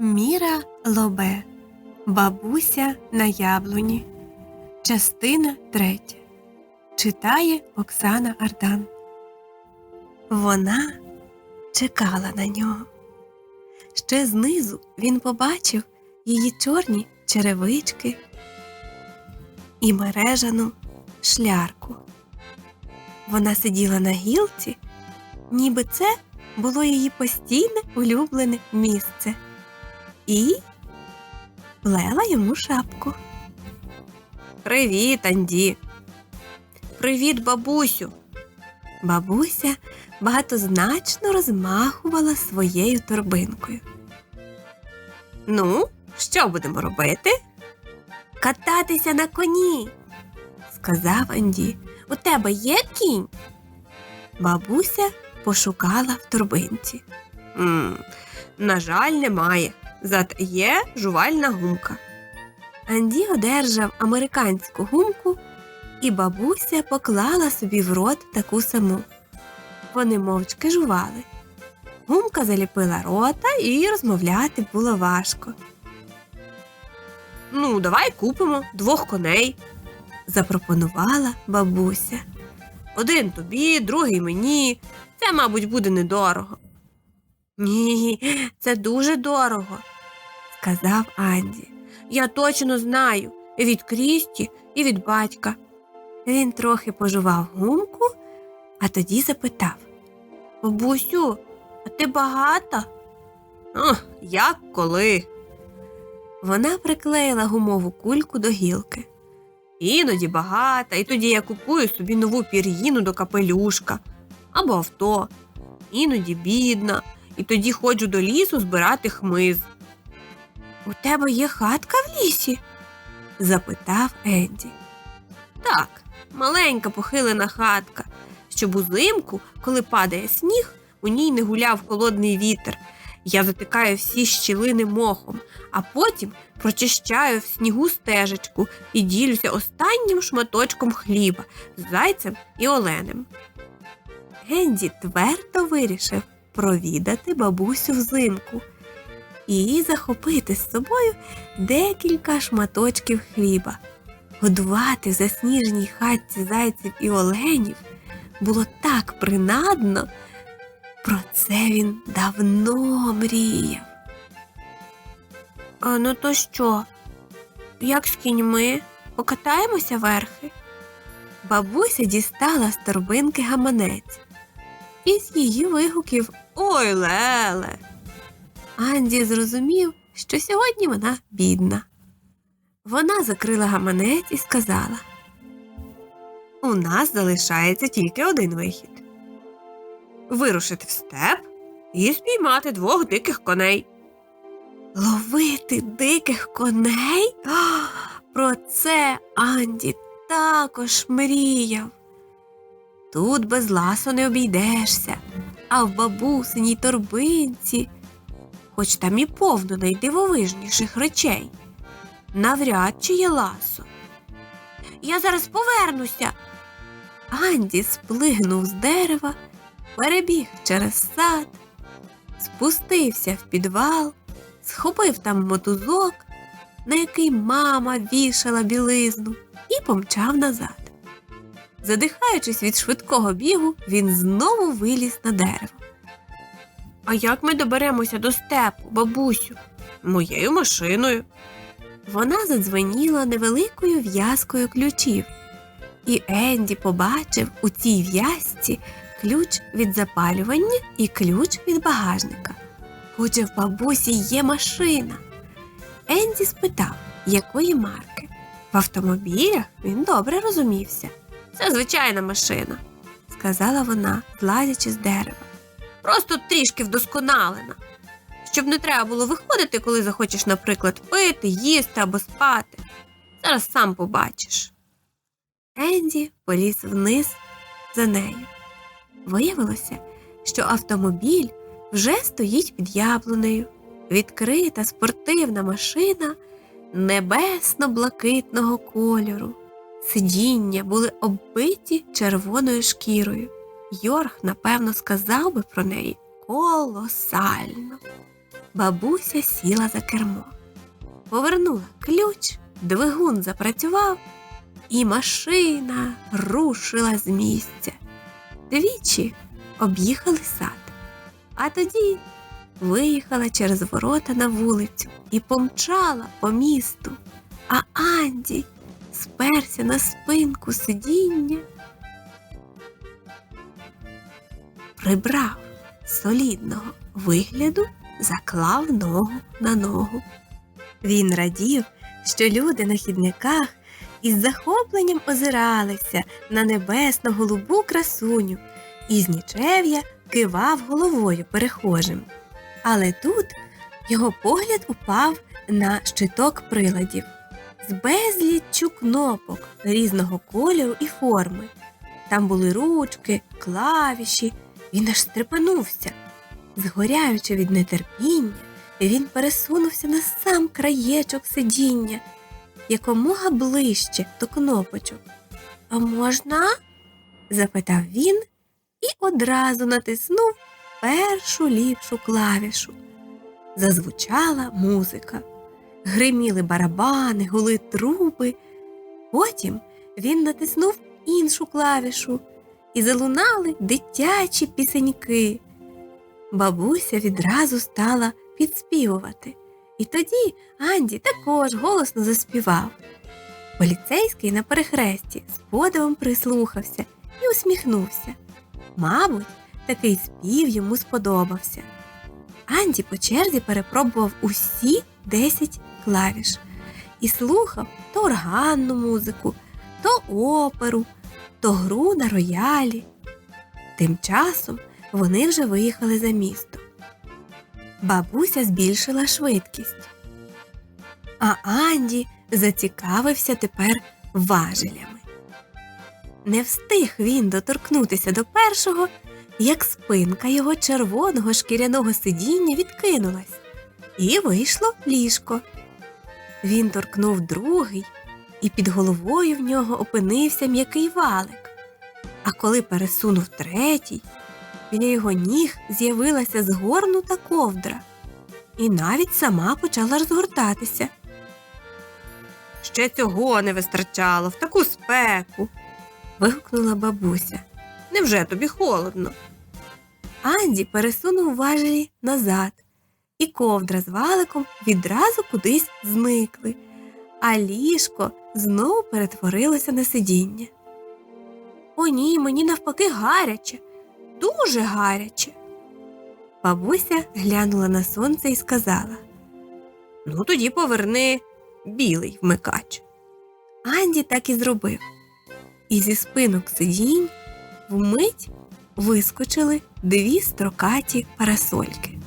Міра Лобе Бабуся на яблуні. Частина третя. Читає Оксана Ардан. Вона чекала на нього. Ще знизу він побачив її чорні черевички і мережану шлярку. Вона сиділа на гілці, ніби це було її постійне улюблене місце і плела йому шапку. Привіт, Анді. Привіт, бабусю. Бабуся багатозначно розмахувала своєю торбинкою. Ну, що будемо робити? Кататися на коні, сказав Анді. У тебе є кінь? Бабуся пошукала в торбинці. м на жаль, немає. Зате є жувальна гумка. Анді одержав американську гумку, і бабуся поклала собі в рот таку саму. Вони мовчки жували. Гумка заліпила рота і розмовляти було важко. Ну, давай купимо двох коней, запропонувала бабуся. Один тобі, другий мені. Це, мабуть, буде недорого. Ні, це дуже дорого, сказав Анді. Я точно знаю і від Крісті, і від батька. Він трохи пожував гумку, а тоді запитав Бабусю, а ти багата? О, як коли? Вона приклеїла гумову кульку до гілки. Іноді багата, і тоді я купую собі нову пір'їну до капелюшка або авто. Іноді бідна, і тоді ходжу до лісу збирати хмиз. У тебе є хатка в лісі? запитав Енді. Так, маленька похилена хатка, щоб узимку, коли падає сніг, у ній не гуляв холодний вітер. Я затикаю всі щілини мохом, а потім прочищаю в снігу стежечку і ділюся останнім шматочком хліба з зайцем і оленем. Генді твердо вирішив провідати бабусю взимку і захопити з собою декілька шматочків хліба. Годувати в засніжній хатці зайців і оленів було так принадно. Про це він давно мріяв. А ну то що? Як з кіньми? Покатаємося верхи? Бабуся дістала з торбинки гаманець. І з її вигуків Ой леле. Анді зрозумів, що сьогодні вона бідна. Вона закрила гаманець і сказала У нас залишається тільки один вихід вирушити в степ і спіймати двох диких коней. Ловити диких коней? Про це Анді також мріяв. Тут без ласу не обійдешся, а в бабусиній торбинці, хоч там і повно найдивовижніших речей. Навряд чи є ласо. Я зараз повернуся. Анді сплигнув з дерева перебіг через сад, спустився в підвал, схопив там мотузок, на який мама вішала білизну, і помчав назад. Задихаючись від швидкого бігу, він знову виліз на дерево. А як ми доберемося до степу, бабусю? Моєю машиною. Вона задзвеніла невеликою в'язкою ключів, і Енді побачив у цій в'язці ключ від запалювання і ключ від багажника. Отже, в бабусі є машина. Енді спитав, якої марки. В автомобілях він добре розумівся. Це звичайна машина, сказала вона, злазячи з дерева. Просто трішки вдосконалена, щоб не треба було виходити, коли захочеш, наприклад, пити, їсти або спати. Зараз сам побачиш. Енді поліз вниз за нею. Виявилося, що автомобіль вже стоїть під яблунею, відкрита спортивна машина небесно-блакитного кольору. Сидіння були оббиті червоною шкірою. Йорг, напевно, сказав би про неї колосально. бабуся сіла за кермо, повернула ключ, двигун запрацював, і машина рушила з місця. Двічі об'їхали сад, а тоді виїхала через ворота на вулицю і помчала по місту, а Анді сперся на спинку сидіння, прибрав солідного вигляду, заклав ногу на ногу. Він радів, що люди на хідниках із захопленням озиралися на небесно голубу красуню і з нічев'я кивав головою перехожим. Але тут його погляд упав на щиток приладів з безліччю кнопок різного кольору і форми. Там були ручки, клавіші. Він аж стрепенувся. Згоряючи від нетерпіння, він пересунувся на сам краєчок сидіння, якомога ближче до кнопочок. А можна? запитав він і одразу натиснув першу ліпшу клавішу. Зазвучала музика, гриміли барабани, гули труби. Потім він натиснув іншу клавішу і залунали дитячі пісеньки. Бабуся відразу стала підспівувати, і тоді Анді також голосно заспівав. Поліцейський на перехресті з подивом прислухався і усміхнувся. Мабуть, такий спів йому сподобався. Анді по черзі перепробував усі 10 клавіш і слухав то органну музику, то оперу, то гру на роялі. Тим часом вони вже виїхали за місто. Бабуся збільшила швидкість, а Анді зацікавився тепер важелями. Не встиг він доторкнутися до першого, як спинка його червоного шкіряного сидіння відкинулась, і вийшло ліжко. Він торкнув другий, і під головою в нього опинився м'який валик. А коли пересунув третій, біля його ніг з'явилася згорнута ковдра, і навіть сама почала розгортатися. Ще цього не вистачало в таку спеку. вигукнула бабуся. Невже тобі холодно? Анді пересунув важелі назад, і ковдра з валиком відразу кудись зникли, а ліжко знову перетворилося на сидіння. О, ні, мені навпаки гаряче, дуже гаряче. Бабуся глянула на сонце і сказала Ну, тоді поверни білий вмикач. Анді так і зробив. І зі спинок сидінь вмить вискочили дві строкаті парасольки.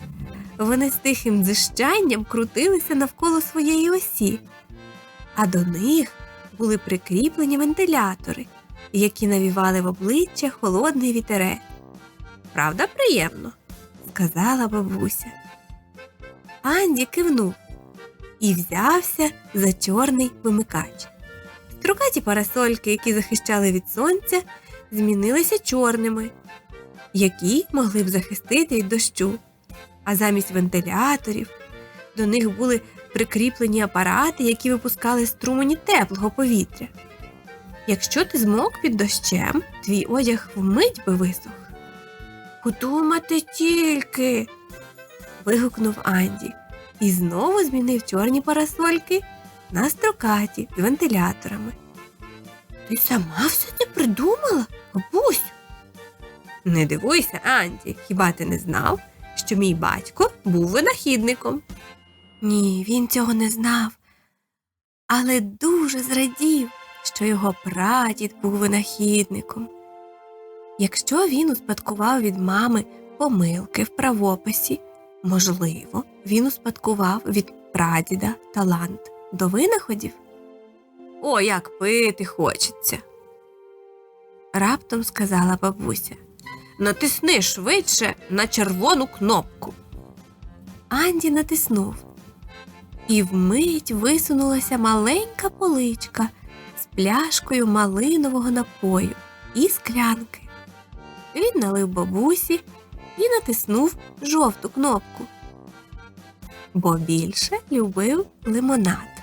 Вони з тихим дзищанням крутилися навколо своєї осі, а до них були прикріплені вентилятори, які навівали в обличчя холодний вітерець. Правда, приємно? сказала бабуся. Анді кивнув і взявся за чорний вимикач. Строкаті парасольки, які захищали від сонця, змінилися чорними, які могли б захистити від дощу. А замість вентиляторів до них були прикріплені апарати, які випускали струмені теплого повітря. Якщо ти змок під дощем, твій одяг вмить би висох. Подумати тільки. вигукнув Анді і знову змінив чорні парасольки на строкаті з вентиляторами. Ти сама все це придумала, бабусь? Не дивуйся, Анді, хіба ти не знав, що мій батько був винахідником? Ні, він цього не знав, але дуже зрадів, що його прадід був винахідником. Якщо він успадкував від мами помилки в правописі, можливо, він успадкував від прадіда талант до винаходів. О, як пити хочеться. Раптом сказала бабуся. Натисни швидше на червону кнопку. Анді натиснув, і вмить висунулася маленька поличка з пляшкою малинового напою і склянки. Він налив бабусі і натиснув жовту кнопку. бо більше любив лимонад.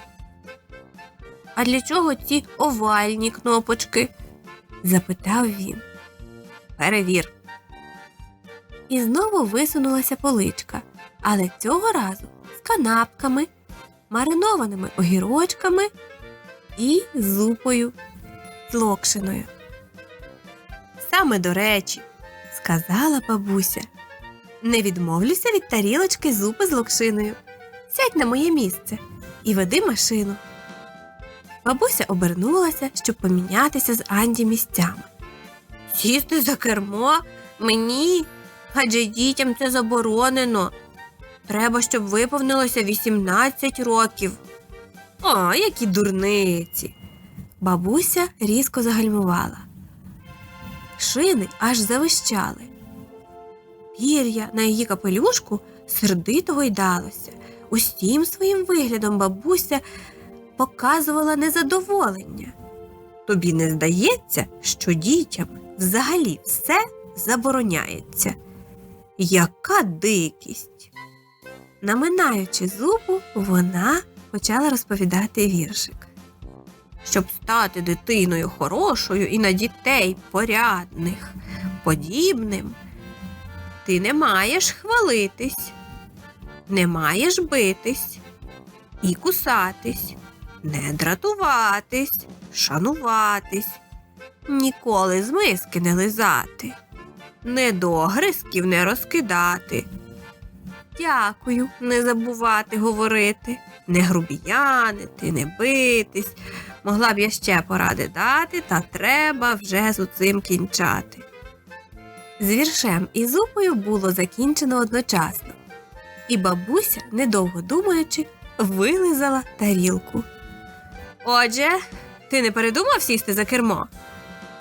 А для чого ці овальні кнопочки? запитав він. Перевір. І знову висунулася поличка, але цього разу з канапками, маринованими огірочками і зупою з локшиною. Саме до речі, сказала бабуся. Не відмовлюся від тарілочки зупи з локшиною. Сядь на моє місце і веди машину. Бабуся обернулася, щоб помінятися з Анді місцями. Сісти за кермо? Мені? Адже дітям це заборонено. Треба, щоб виповнилося 18 років. О, які дурниці. Бабуся різко загальмувала. Шини аж завищали. Пір'я на її капелюшку сердито гойдалося. Усім своїм виглядом бабуся показувала незадоволення. Тобі не здається, що дітям взагалі все забороняється. Яка дикість. Наминаючи зубу, вона почала розповідати віршик. Щоб стати дитиною хорошою і на дітей порядних, подібним, ти не маєш хвалитись, не маєш битись і кусатись, не дратуватись, шануватись, ніколи з миски не лизати, недогризків не розкидати. Дякую, не забувати говорити, не грубіянити, не битись. Могла б я ще поради дати, та треба вже з цим кінчати. З віршем і зупою було закінчено одночасно, і бабуся, недовго думаючи, вилизала тарілку. Отже, ти не передумав сісти за кермо?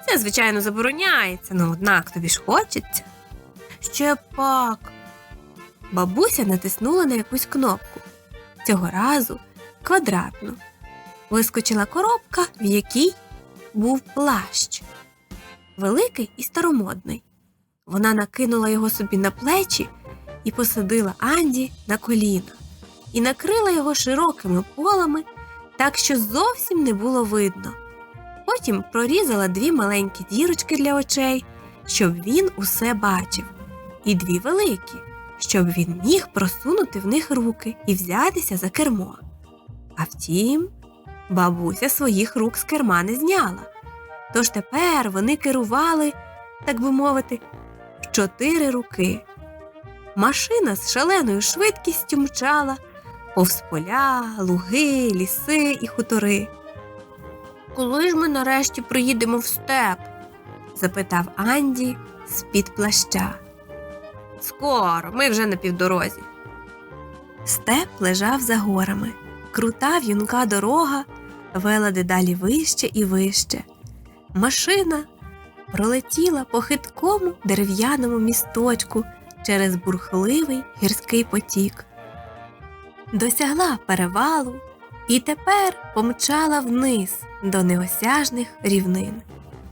Це, звичайно, забороняється, але однак тобі ж хочеться. Ще пак. Бабуся натиснула на якусь кнопку. Цього разу квадратну. Вискочила коробка, в якій був плащ. Великий і старомодний. Вона накинула його собі на плечі і посадила Анді на коліна, і накрила його широкими полами, так що зовсім не було видно. Потім прорізала дві маленькі дірочки для очей, щоб він усе бачив, і дві великі, щоб він міг просунути в них руки і взятися за кермо. А втім, бабуся своїх рук з керма не зняла. Тож тепер вони керували, так би мовити, в чотири руки. Машина з шаленою швидкістю мчала повз поля, луги, ліси і хутори. Коли ж ми нарешті приїдемо в степ? запитав Анді з-під плаща. Скоро, ми вже на півдорозі. Степ лежав за горами. Крута в'юнка дорога вела дедалі вище і вище. Машина пролетіла по хиткому дерев'яному місточку через бурхливий гірський потік. Досягла перевалу і тепер помчала вниз до неосяжних рівнин,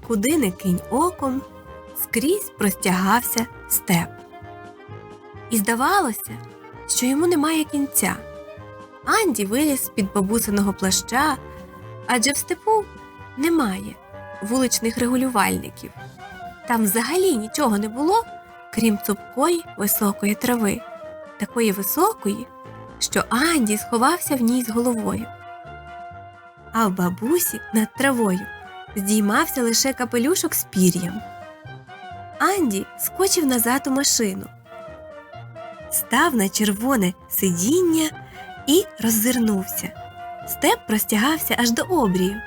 куди не кинь оком, скрізь простягався степ. І здавалося, що йому немає кінця. Анді виліз з-під бабусиного плаща, адже в степу немає вуличних регулювальників. Там взагалі нічого не було, крім цупкої високої трави, такої високої, що Анді сховався в ній з головою. А в бабусі над травою здіймався лише капелюшок з пір'ям. Анді скочив назад у машину, став на червоне сидіння і роззирнувся. Степ простягався аж до обрію.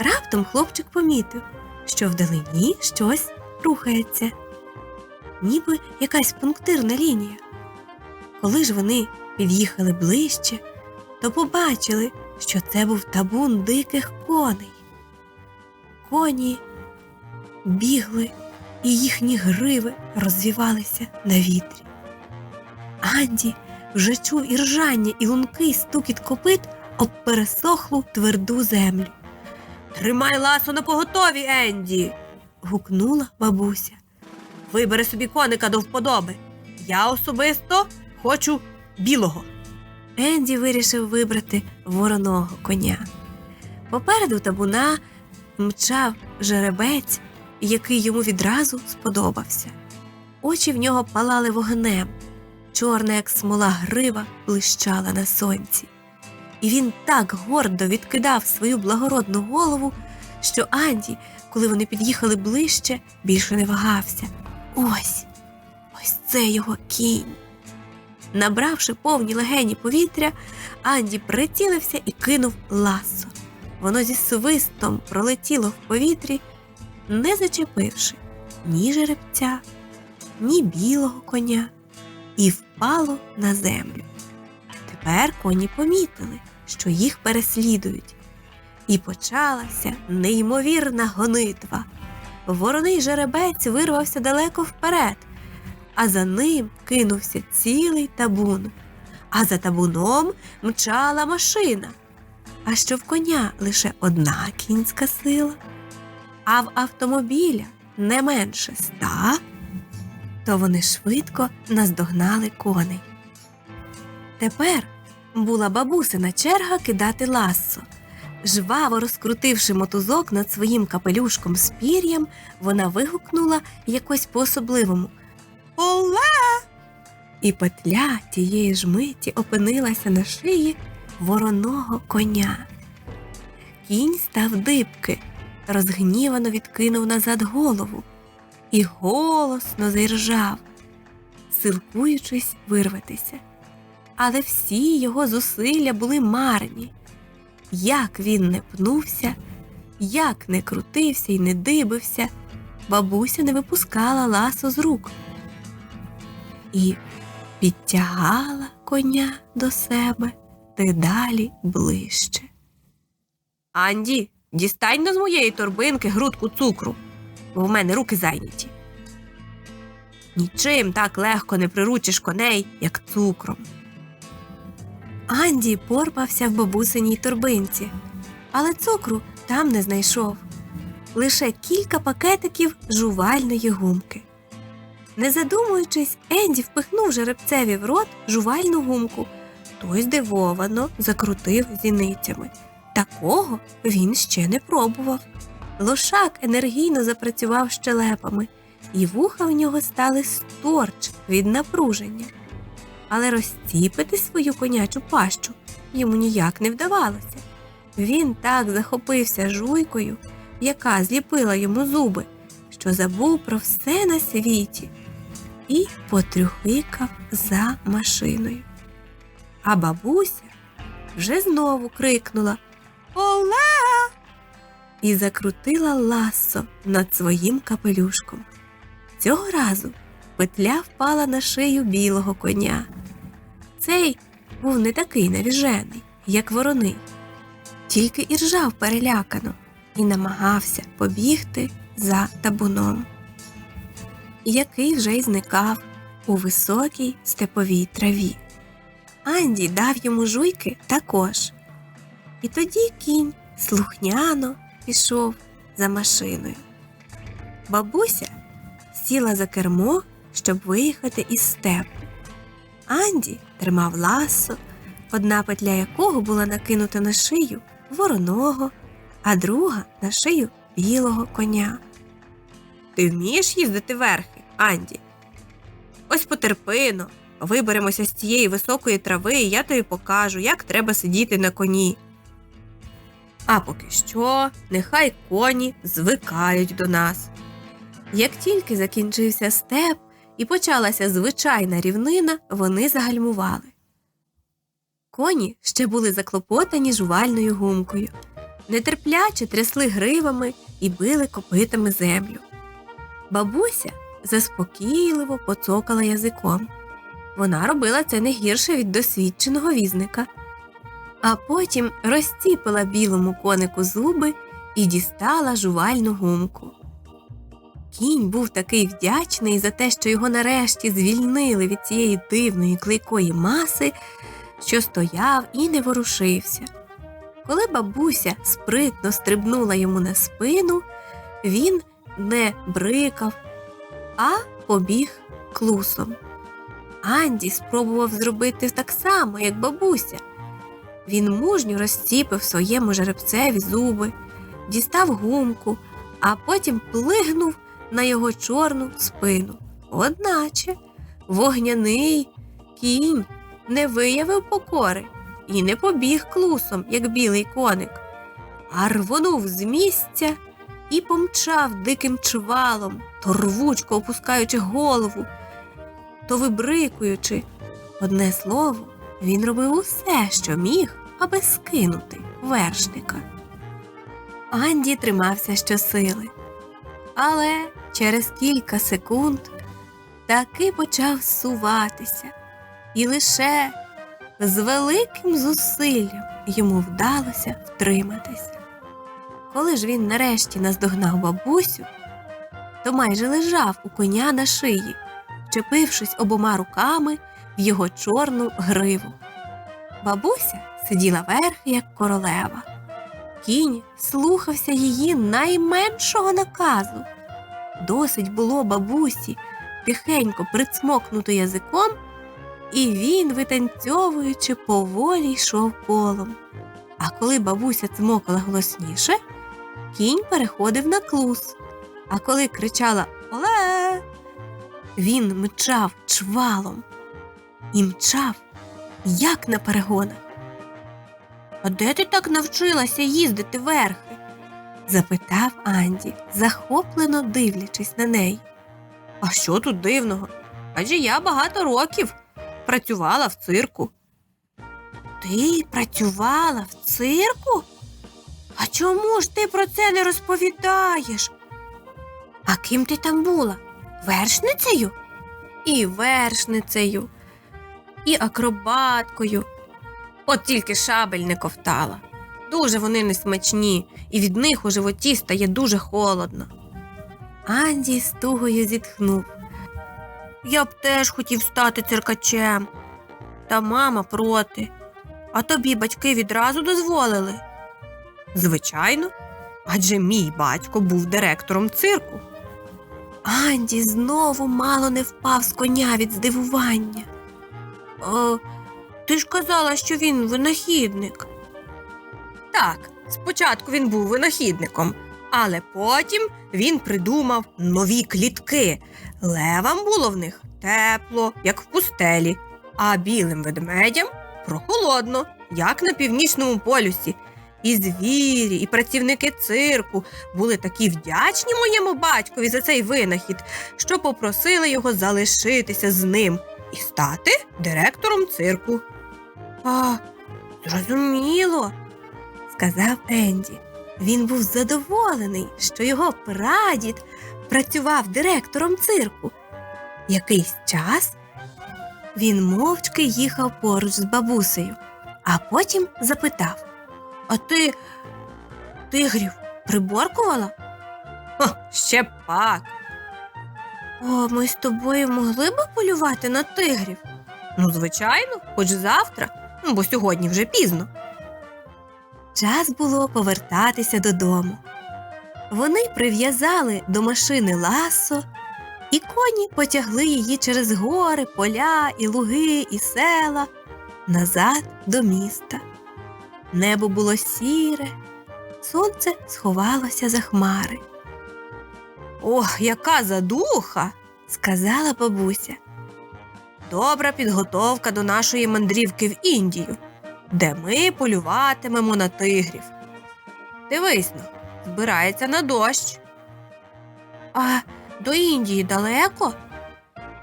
Раптом хлопчик помітив, що вдалині щось рухається, ніби якась пунктирна лінія. Коли ж вони під'їхали ближче, то побачили, що це був табун диких коней. Коні бігли, і їхні гриви розвівалися на вітрі. Анді вже чув і ржання, і лункий стукіт копит об пересохлу тверду землю. Тримай ласо на поготові, Енді. гукнула бабуся. Вибери собі коника до вподоби. Я особисто хочу білого. Енді вирішив вибрати вороного коня. Попереду табуна мчав жеребець, який йому відразу сподобався. Очі в нього палали вогнем, чорна, як смола грива, блищала на сонці. І він так гордо відкидав свою благородну голову, що Анді, коли вони під'їхали ближче, більше не вагався. Ось, ось це його кінь. Набравши повні легені повітря, Анді прицілився і кинув ласо. Воно зі свистом пролетіло в повітрі, не зачепивши ні жеребця, ні білого коня, і впало на землю. Тепер коні помітили, що їх переслідують, і почалася неймовірна гонитва. Вороний жеребець вирвався далеко вперед, а за ним кинувся цілий табун, а за табуном мчала машина. А що в коня лише одна кінська сила, а в автомобіля не менше ста, то вони швидко наздогнали коней. Тепер була бабусина черга кидати лассо. Жваво розкрутивши мотузок над своїм капелюшком з пір'ям, вона вигукнула якось по-особливому Оле! І петля тієї ж миті опинилася на шиї вороного коня. Кінь став дибки, розгнівано відкинув назад голову і голосно заіржав, силкуючись вирватися. Але всі його зусилля були марні. Як він не пнувся, як не крутився і не дибився, бабуся не випускала ласо з рук і підтягала коня до себе дедалі ближче. Анді, дістань з моєї торбинки грудку цукру, бо в мене руки зайняті. Нічим так легко не приручиш коней, як цукром. Анді порпався в бабусиній торбинці, але цукру там не знайшов. Лише кілька пакетиків жувальної гумки. Не задумуючись, Енді впихнув жеребцеві в рот жувальну гумку. Той здивовано закрутив зіницями. Такого він ще не пробував. Лошак енергійно запрацював щелепами, і вуха в нього стали сторч від напруження. Але розціпити свою конячу пащу йому ніяк не вдавалося. Він так захопився жуйкою, яка зліпила йому зуби, що забув про все на світі і потрюхикав за машиною. А бабуся вже знову крикнула Оле! і закрутила ласо над своїм капелюшком. Цього разу петля впала на шию білого коня. Цей був не такий навіжений, як вороний, тільки і ржав перелякано і намагався побігти за табуном, який вже й зникав у високій степовій траві. Анді дав йому жуйки також. І тоді кінь слухняно пішов за машиною. Бабуся сіла за кермо, щоб виїхати із степу. Анді тримав ласо, одна петля якого була накинута на шию вороного, а друга на шию білого коня. Ти вмієш їздити верхи, Анді? Ось потерпино. Виберемося з цієї високої трави, і я тобі покажу, як треба сидіти на коні. А поки що, нехай коні звикають до нас. Як тільки закінчився степ і почалася звичайна рівнина, вони загальмували. Коні ще були заклопотані жувальною гумкою, нетерпляче трясли гривами і били копитами землю. Бабуся заспокійливо поцокала язиком. Вона робила це не гірше від досвідченого візника, а потім розціпила білому конику зуби і дістала жувальну гумку. Кінь був такий вдячний за те, що його нарешті звільнили від цієї дивної клейкої маси, що стояв і не ворушився. Коли бабуся спритно стрибнула йому на спину, він не брикав, а побіг клусом. Анді спробував зробити так само, як бабуся. Він мужньо розціпив своєму жеребцеві зуби, дістав гумку, а потім плигнув на його чорну спину. Одначе вогняний кінь не виявив покори і не побіг клусом, як білий коник, а рвонув з місця і помчав диким чвалом, то рвучко опускаючи голову, то вибрикуючи. Одне слово, він робив усе, що міг, аби скинути вершника. Анді тримався щосили, але через кілька секунд таки почав суватися, і лише з великим зусиллям йому вдалося втриматися. Коли ж він нарешті наздогнав бабусю, то майже лежав у коня на шиї, вчепившись обома руками в його чорну гриву. Бабуся сиділа верхи, як королева. Кінь слухався її найменшого наказу. Досить було бабусі тихенько прицмокнути язиком, і він, витанцьовуючи, поволі йшов колом. А коли бабуся цмокала голосніше, кінь переходив на клус. А коли кричала Оле, він мчав чвалом і мчав, як на перегонах. А де ти так навчилася їздити верхи? запитав Анді, захоплено дивлячись на неї. А що тут дивного? Адже я багато років працювала в цирку. Ти працювала в цирку? А чому ж ти про це не розповідаєш? А ким ти там була? Вершницею? І вершницею, і акробаткою. От тільки шабель не ковтала. Дуже вони несмачні, і від них у животі стає дуже холодно. Анді з тугою зітхнув. Я б теж хотів стати циркачем. Та мама проти. А тобі батьки відразу дозволили? Звичайно, адже мій батько був директором цирку. Анді знову мало не впав з коня від здивування. О, ти ж казала, що він винахідник. Так, спочатку він був винахідником, але потім він придумав нові клітки. Левам було в них тепло, як в пустелі, а білим ведмедям прохолодно, як на північному полюсі. І звірі, і працівники цирку були такі вдячні моєму батькові за цей винахід, що попросили його залишитися з ним і стати директором цирку. А, зрозуміло, сказав Енді. Він був задоволений, що його прадід працював директором цирку. Якийсь час він мовчки їхав поруч з бабусею, а потім запитав А ти тигрів приборкувала? О, ще пак. О, ми з тобою могли б полювати на тигрів? Ну, звичайно, хоч завтра, ну, бо сьогодні вже пізно. Час було повертатися додому. Вони прив'язали до машини ласо, і коні потягли її через гори, поля, і луги, і села назад до міста. Небо було сіре, сонце сховалося за хмари. Ох, яка задуха, сказала бабуся. Добра підготовка до нашої мандрівки в Індію, де ми полюватимемо на тигрів. Дивись но, збирається на дощ. А до Індії далеко?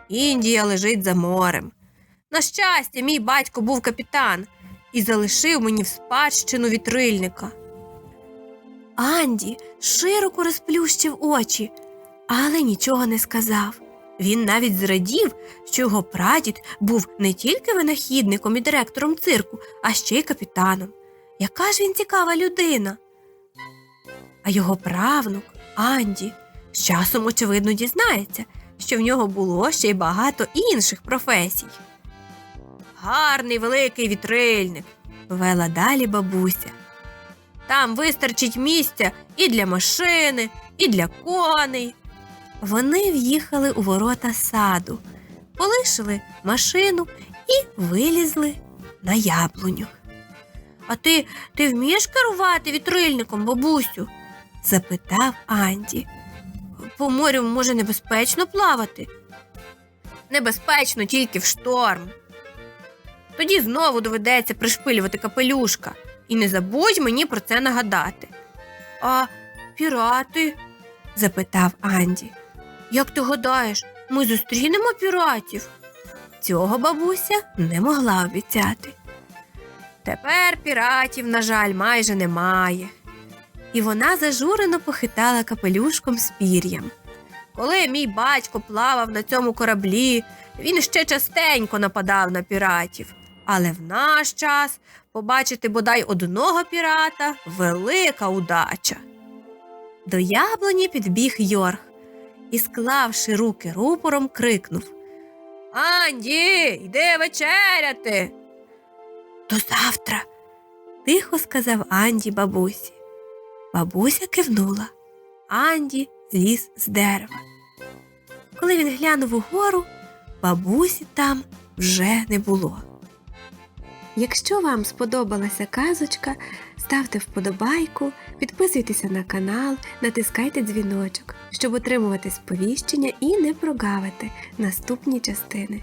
Індія лежить за морем. На щастя, мій батько був капітан і залишив мені в спадщину вітрильника. Анді широко розплющив очі, але нічого не сказав. Він навіть зрадів, що його прадід був не тільки винахідником і директором цирку, а ще й капітаном. Яка ж він цікава людина? А його правнук Анді з часом, очевидно, дізнається, що в нього було ще й багато інших професій. Гарний великий вітрильник, вела далі бабуся. Там вистачить місця і для машини, і для коней. Вони в'їхали у ворота саду, полишили машину і вилізли на яблуню. А ти, ти вмієш керувати вітрильником, бабусю? запитав Анді. По морю може небезпечно плавати. Небезпечно тільки в шторм. Тоді знову доведеться пришпилювати капелюшка. І не забудь мені про це нагадати. А пірати? запитав Анді. Як ти гадаєш, ми зустрінемо піратів? Цього бабуся не могла обіцяти. Тепер піратів, на жаль, майже немає. І вона зажурено похитала капелюшком з пір'ям. Коли мій батько плавав на цьому кораблі, він ще частенько нападав на піратів. Але в наш час побачити бодай одного пірата велика удача. До яблуні підбіг Йорг і, склавши руки рупором, крикнув Анді, йди вечеряти. До завтра, тихо сказав Анді бабусі. Бабуся кивнула. Анді зліз з дерева. Коли він глянув угору, бабусі там вже не було. Якщо вам сподобалася казочка, ставте вподобайку, підписуйтеся на канал, натискайте дзвіночок, щоб отримувати сповіщення і не прогавити наступні частини.